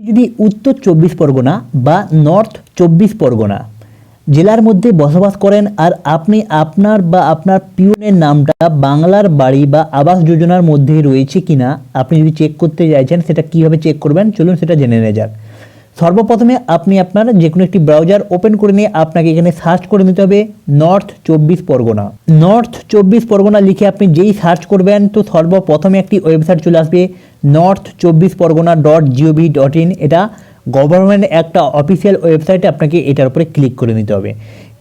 যদি উত্তর চব্বিশ পরগনা বা নর্থ চব্বিশ পরগনা জেলার মধ্যে বসবাস করেন আর আপনি আপনার বা আপনার পিওনের নামটা বাংলার বাড়ি বা আবাস যোজনার মধ্যে রয়েছে কিনা, আপনি যদি চেক করতে চাইছেন সেটা কীভাবে চেক করবেন? চলুন সেটা জেনে নেওয়া যাক। সর্বপ্রথমে আপনি আপনার যে কোনো একটি ব্রাউজার ওপেন করে নিয়ে আপনাকে এখানে সার্চ করে নিতে হবে নর্থ চব্বিশ পরগনা। নর্থ চব্বিশ পরগনা লিখে আপনি যেই সার্চ করবেন, তো সর্বপ্রথমে একটি ওয়েবসাইট চলে আসবে নর্থ চব্বিশ Parganas dot G O V dot in এটা গভর্নমেন্ট একটা অফিসিয়াল ওয়েবসাইটে আপনাকে এটার উপরে ক্লিক করে নিতে হবে।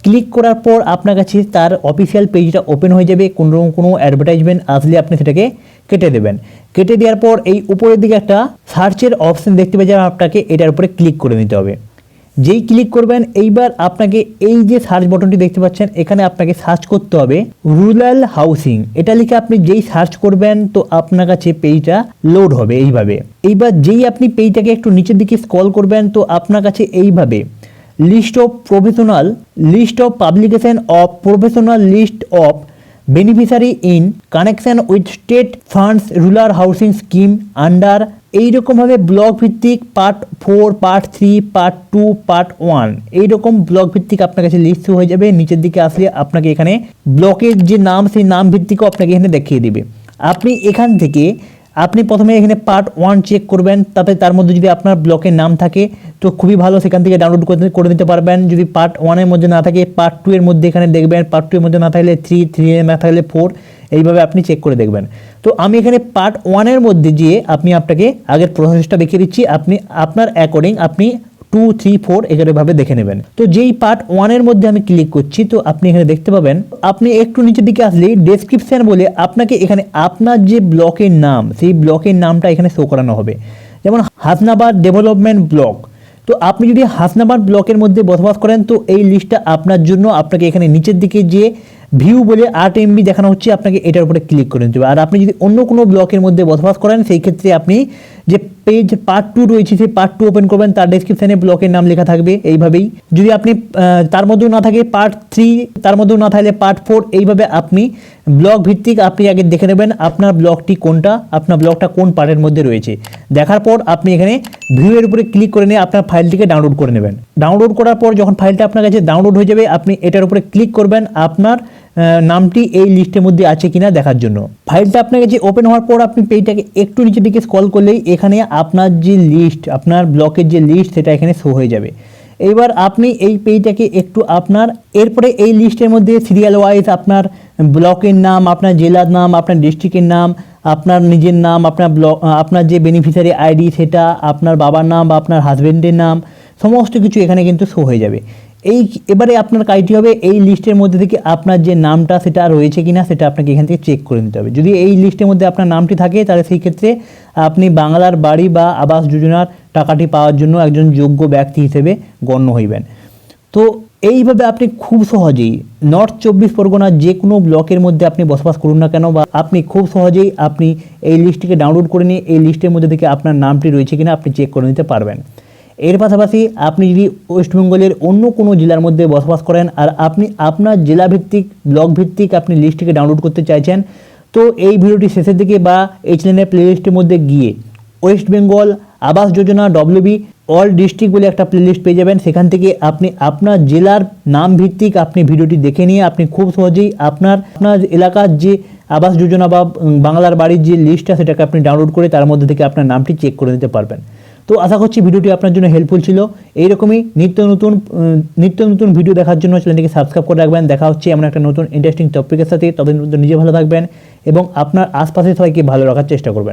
ক্লিক করার পর আপনার কাছে তার অফিসিয়াল পেজটা ওপেন হয়ে যাবে। কোনো কোনো অ্যাডভার্টাইজমেন্ট আসলে আপনি সেটাকে কেটে দেবেন। কেটে দেওয়ার পর এই উপরের দিকে একটা সার্চের অপশন দেখতে পেয়ে যাবেন আপনাকে এটার উপরে ক্লিক করে নিতে হবে। যেই ক্লিক করবেন, এইবার আপনাকে এই যে সার্চ বটনটি দেখতে পাচ্ছেন, এখানে আপনাকে সার্চ করতে হবে রুরাল হাউসিং এটা লিখে আপনি যেই সার্চ করবেন, তো আপনার কাছে পেজটা লোড হবে এইভাবে। এইবার যেই আপনি পেজটাকে একটু নিচের দিকে স্কল করবেন, তো আপনার কাছে এইভাবে list of professional list of publication of professional list of beneficiary in connection with state funds rural housing scheme under এইরকমভাবে ব্লক ভিত্তিক part four part three part two part one এইরকম ব্লক ভিত্তিক আপনার কাছে লিস্ট হয়ে যাবে। নিচের দিকে আসলে আপনাকে এখানে ব্লকের যে নাম, সেই নাম ভিত্তিকও আপনাকে এখানে দেখিয়ে দিবে। আপনি এখান থেকে আপনি প্রথমে এখানে পার্ট ওয়ান চেক করবেন তাতে তার মধ্যে যদি আপনার ব্লকের নাম থাকে, তো খুবই ভালো, সেখান থেকে ডাউনলোড করে নিতে পারবেন। যদি পার্ট ওয়ানের মধ্যে না থাকে পার্ট টু এর মধ্যে এখানে দেখবেন পার্ট টু এর মধ্যে না থাকলে থ্রি থ্রি এর না থাকলে ফোর এইভাবে আপনি চেক করে দেখবেন। তো আমি এখানে পার্ট ওয়ানের মধ্যে গিয়ে আপনি আপনাকে আগের প্রসেসটা দেখিয়ে দিচ্ছি। আপনি আপনার অ্যাকর্ডিং আপনি টু থ্রি ফোর এভাবে দেখে নেবেন। তো যেই পার্ট ওয়ানের মধ্যে আমি ক্লিক করছি, তো আপনি এখানে দেখতে পাবেন, আপনি একটু নিচের দিকে আসলেই ডেসক্রিপশন বলে আপনাকে এখানে আপনার যে ব্লকের নাম, সেই ব্লকের নামটা এখানে শো করানো হবে। যেমন হাসনাবাদ ডেভেলপমেন্ট ব্লক তো আপনি যদি হাসনাবাদ ব্লকের মধ্যে বসবাস করেন, তো এই লিস্টটা আপনার জন্য আপনাকে এখানে নিচের দিকে যে ভিউ বলে আট এমবি দেখানো হচ্ছে, আপনাকে এটার উপরে ক্লিক করে নিতে হবে। আর আপনি যদি অন্য কোনো ব্লকের মধ্যে বসবাস করেন, সেই ক্ষেত্রে আপনি যে পেজ পার্ট টু রয়েছে, সেই পার্ট টু ওপেন করবেন, তার ডেসক্রিপশানে ব্লকের নাম লেখা থাকবে এইভাবেই। যদি আপনি তার মধ্যেও না থাকে পার্ট থ্রি তার মধ্যেও না থাকলে পার্ট ফোর এইভাবে আপনি ব্লক ভিত্তিক আপনি আগে দেখে নেবেন আপনার ব্লকটি কোনটা, আপনার ব্লকটা কোন পার্টের মধ্যে রয়েছে। দেখার পর আপনি এখানে ভিউয়ের উপরে ক্লিক করে নিয়ে আপনার ফাইলটিকে ডাউনলোড করে নেবেন। ডাউনলোড করার পর যখন ফাইলটা আপনার কাছে ডাউনলোড হয়ে যাবে, আপনি এটার উপরে ক্লিক করবেন, আপনার নামটি এই লিস্টের মধ্যে আছে কিনা দেখার জন্য। ফাইলটা আপনার কাছে ওপেন হওয়ার পর আপনি পেজটাকে একটু নিচের দিকে স্ক্রল করলেই এখানে আপনার যে লিস্ট আপনার ব্লকের যে লিস্ট সেটা এখানে শো হয়ে যাবে। এবার আপনি এই পেজটাকে একটু আপনার, এরপরে এই লিস্টের মধ্যে সিরিয়াল ওয়াইজ আপনার ব্লকের নাম, আপনার জেলার নাম, আপনার ডিস্ট্রিক্টের নাম, আপনার নিজের নাম, আপনার ব্লক আপনার যে বেনিফিশিয়ারি আইডি সেটা, আপনার বাবার নাম বা আপনার হাজবেন্ডের নাম, সমস্ত কিছু এখানে কিন্তু শো হয়ে যাবে। এই এবারে আপনার কাজটি হবে এই লিস্টের মধ্যে থেকে আপনার যে নামটা সেটা রয়েছে কিনা সেটা আপনাকে এখান থেকে চেক করে নিতে হবে। যদি এই লিস্টের মধ্যে আপনার নামটি থাকে তাহলে সেই ক্ষেত্রে আপনি বাংলার বাড়ি বা আবাস যোজনার টাকাটি পাওয়ার জন্য একজন যোগ্য ব্যক্তি হিসেবে গণ্য হইবেন। তো এইভাবে আপনি খুব সহজেই নর্থ চব্বিশ পরগনার যে কোনো ব্লকের মধ্যে আপনি বসবাস করুন না কেন বা আপনি খুব সহজেই আপনি এই লিস্টটিকে ডাউনলোড করে নিয়ে এই লিস্টের মধ্যে থেকে আপনার নামটি রয়েছে কিনা আপনি চেক করে নিতে পারবেন। এর পাশাপাশি আপনি যদি ওয়েস্টবেঙ্গলের অন্য কোনো জেলার মধ্যে বসবাস করেন আর আপনি আপনার জেলা ভিত্তিক ব্লক ভিত্তিক আপনি লিস্টটিকে ডাউনলোড করতে চাইছেন, তো এই ভিডিওটি শেষের দিকে বা এই চ্যানেলের প্লেলিস্টের মধ্যে গিয়ে West Bengal Awas Yojana WB all district বলে একটা প্লেলিস্ট পেয়ে যাবেন। সেখান থেকে আপনি আপনার জেলার নাম ভিত্তিক আপনি ভিডিওটি দেখে নিয়ে আপনি খুব সহজেই আপনার আপনার এলাকার যে আবাস যোজনা বা বাংলার বাড়ির যে লিস্টটা সেটাকে আপনি ডাউনলোড করে তার মধ্যে থেকে আপনার নামটি চেক করে নিতে পারবেন। তো আশা করছি ভিডিওটি আপনার জন্য হেল্পফুল ছিল। এইরকমই নিত্য নতুন নিত্য নতুন ভিডিও দেখার জন্য চ্যানেলটিকে সাবস্ক্রাইব করে রাখবেন। দেখা হচ্ছে এমন একটা নতুন ইন্টারেস্টিং টপিকের সাথে। তবে নিজে ভালো থাকবেন এবং আপনার আশপাশে সবাইকে ভালো রাখার চেষ্টা করবেন।